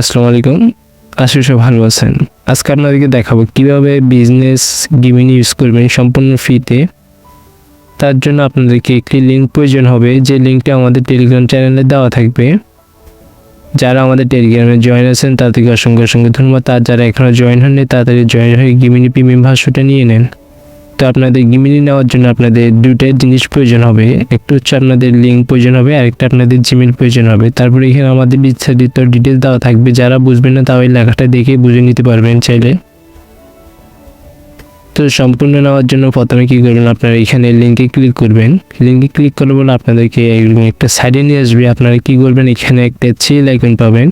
আসসালামু আলাইকুম। আশা সব ভালো আছেন। আজকে আপনাদেরকে দেখাবো কীভাবে বিজনেস গিমিনি ইউজ করবেন সম্পূর্ণ ফ্রিতে তার জন্য আপনাদেরকে একটি লিঙ্ক প্রয়োজন হবে। যে লিঙ্কটা আমাদের টেলিগ্রাম চ্যানেলে দেওয়া থাকবে। যারা আমাদের টেলিগ্রামে জয়েন আছেন, তাদেরকে অসংখ্য অসংখ্য ধন্যবাদ। তার যারা এখনও জয়েন হননি, তাড়াতাড়ি জয়েন হয়ে গিমিনি প্রিমিয়াম ভাষ্যটা নিয়ে নেন। তো আপনাদের গিমিনি নেওয়ার জন্য আপনাদের দুইটা জিনিস প্রয়োজন হবে। একটু হচ্ছে আপনাদের লিঙ্ক প্রয়োজন হবে আর একটা আপনাদের জিমেল প্রয়োজন হবে। তারপরে এখানে আমাদের বিস্তারিত ডিটেলস দেওয়া থাকবে। যারা বুঝবেন না তাও এই লেখাটা দেখে বুঝে নিতে পারবেন চাইলে। তো সম্পূর্ণ নেওয়ার জন্য প্রথমে কী করবেন আপনারা এখানে লিঙ্কে ক্লিক করবেন। লিঙ্কে ক্লিক করলে বলে আপনাদেরকে একটা সাইডে নিয়ে আসবে। আপনারা কী করবেন? এখানে একটা চিল আইকন পাবেন।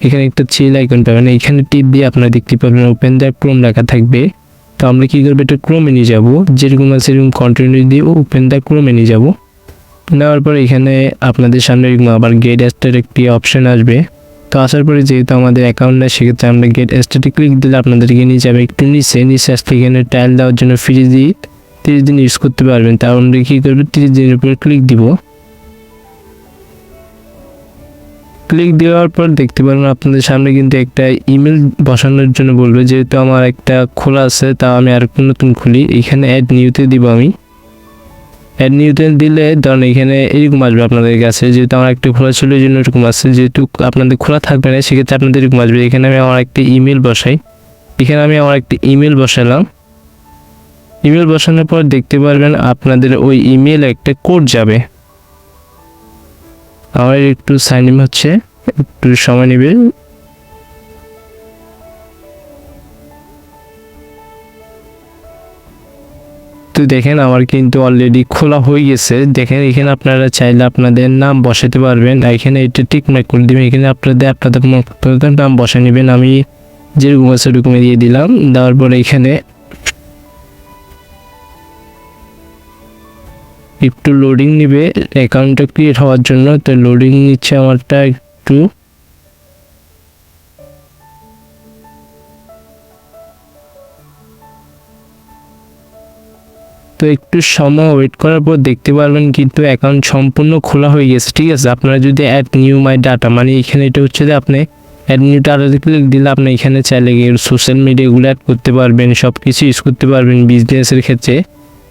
এখানে একটা চিল আইকন পাবেন। এখানে টিপ দিয়ে আপনারা দেখতে পাবেন ওপেন দ্য ক্রোম লেখা থাকবে। তো আমরা কী করব? এটা ক্রোমে নিয়ে যাব। যেরকম আছে সেরকম কন্টিনিউ দিয়ে ওপেন দ্য ক্রোমে নিয়ে যাব। নেওয়ার পর এখানে আপনাদের সামনে আবার গেট অ্যাস্টের একটি অপশান আসবে। তো আসার পরে যেহেতু আমাদের অ্যাকাউন্ট নেই, সেক্ষেত্রে আমরা গেট অ্যাস্টেটে ক্লিক দিলে আপনাদেরকে নিয়ে যাবে একটু নিচে। নিচে আসলে এখানে টাইল দেওয়ার জন্য ফ্রি দিয়ে তিরিশ দিন ইউজ করতে পারবেন। তার আমরা কী করব? তিরিশ দিনের উপরে ক্লিক দিব। ক্লিক দেওয়ার পর দেখতে পারেন আপনাদের সামনে কিন্তু একটা ইমেল বসানোর জন্য বলবে, যেহেতু আমার একটা খোলা আছে, তা আমি আর একটা নতুন খুলি। এখানে অ্যাড নিউতে দিব আমি। অ্যাড নিউতে দিলে ধরেন এখানে এরকম আসবে আপনাদের কাছে, যেহেতু আমার একটা খোলা ছিল, এই জন্য এরকম আসছে যেহেতু আপনাদের খোলা থাকবে না, সেক্ষেত্রে আপনাদের এরকম আসবে। এখানে আমি আমার একটা ইমেল বসাই। এখানে আমি আমার একটা ইমেল বসালাম। ইমেল বসানোর পর দেখতে পারবেন আপনাদের ওই ইমেল একটা কোড যাবে। আমার একটু সাইন ইন হচ্ছে, একটু সময় নেবে। তো দেখেন আমার কিন্তু অলরেডি খোলা হয়ে গেছে। দেখেন এখানে আপনারা চাইলে আপনাদের নাম বসাতে পারবেন। এখানে এটা ঠিক মার্ক করে দিবেন। এখানে আপনাদের আপনাদের নাম বসে নেবেন। আমি যেরকম আছে সেরকম দিয়ে দিলাম। দেওয়ার পরে এখানে একটু লোডিং নিবে অ্যাকাউন্টটা ক্রিয়েট হওয়ার জন্য। তো লোডিং নিচ্ছে আমারটা একটু। তো একটু সময় ওয়েট করার পর দেখতে পারবেন কিন্তু অ্যাকাউন্ট সম্পূর্ণ খোলা হয়ে গেছে, ঠিক আছে? আপনারা যদি অ্যাড নিউ মাই ডাটা মানে এখানে এটা হচ্ছে যে আপনি অ্যাড নিউ ডাটাতে ক্লিক দিলে আপনি এখানে চাইলে সোশ্যাল মিডিয়াগুলো অ্যাড করতে পারবেন সব কিছু ইউজ করতে পারবেন বিজনেসের ক্ষেত্রে।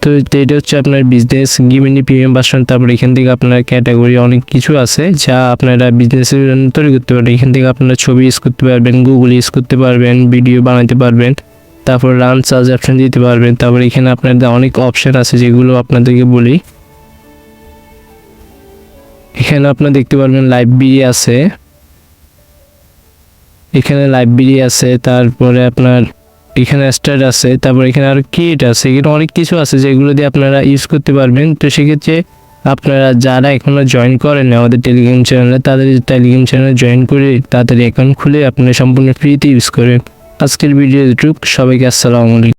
তো এটা হচ্ছে আপনার বিজনেস গিমিনি প্রিমিয়াম ভার্সন তারপর এখান থেকে আপনার ক্যাটাগরি অনেক কিছু আছে, যা আপনারা বিজনেসের জন্য তৈরি করতে পারবেন। এখান থেকে আপনারা ছবি ইউজ করতে পারবেন গুগল ইউজ করতে পারবেন ভিডিও বানাতে পারবেন, তারপর রান চার্জ অপশন দিতে পারবেন। তারপর এখানে আপনাদের অনেক অপশান আছে যেগুলো আপনাদেরকে বলি। এখানে আপনার দেখতে পারবেন লাইব্রেরি আছে। এখানে লাইব্রেরি আছে, তারপরে আপনার এখানে স্টার্ট আছে, তারপর এখানে আরও কিট আছে, এখানে অনেক কিছু আছে যেগুলো দিয়ে আপনারা ইউজ করতে পারবেন। তো সেক্ষেত্রে আপনারা যারা এখনও জয়েন করেন আমাদের টেলিগ্রাম চ্যানেলে তাদের টেলিগ্রাম চ্যানেলে জয়েন করে তাদের অ্যাকাউন্ট খুলে আপনারা সম্পূর্ণ ফ্রিতে ইউজ করেন আজকের ভিডিও ইউটিউব সবাইকে আসসালামু আলাইকুম।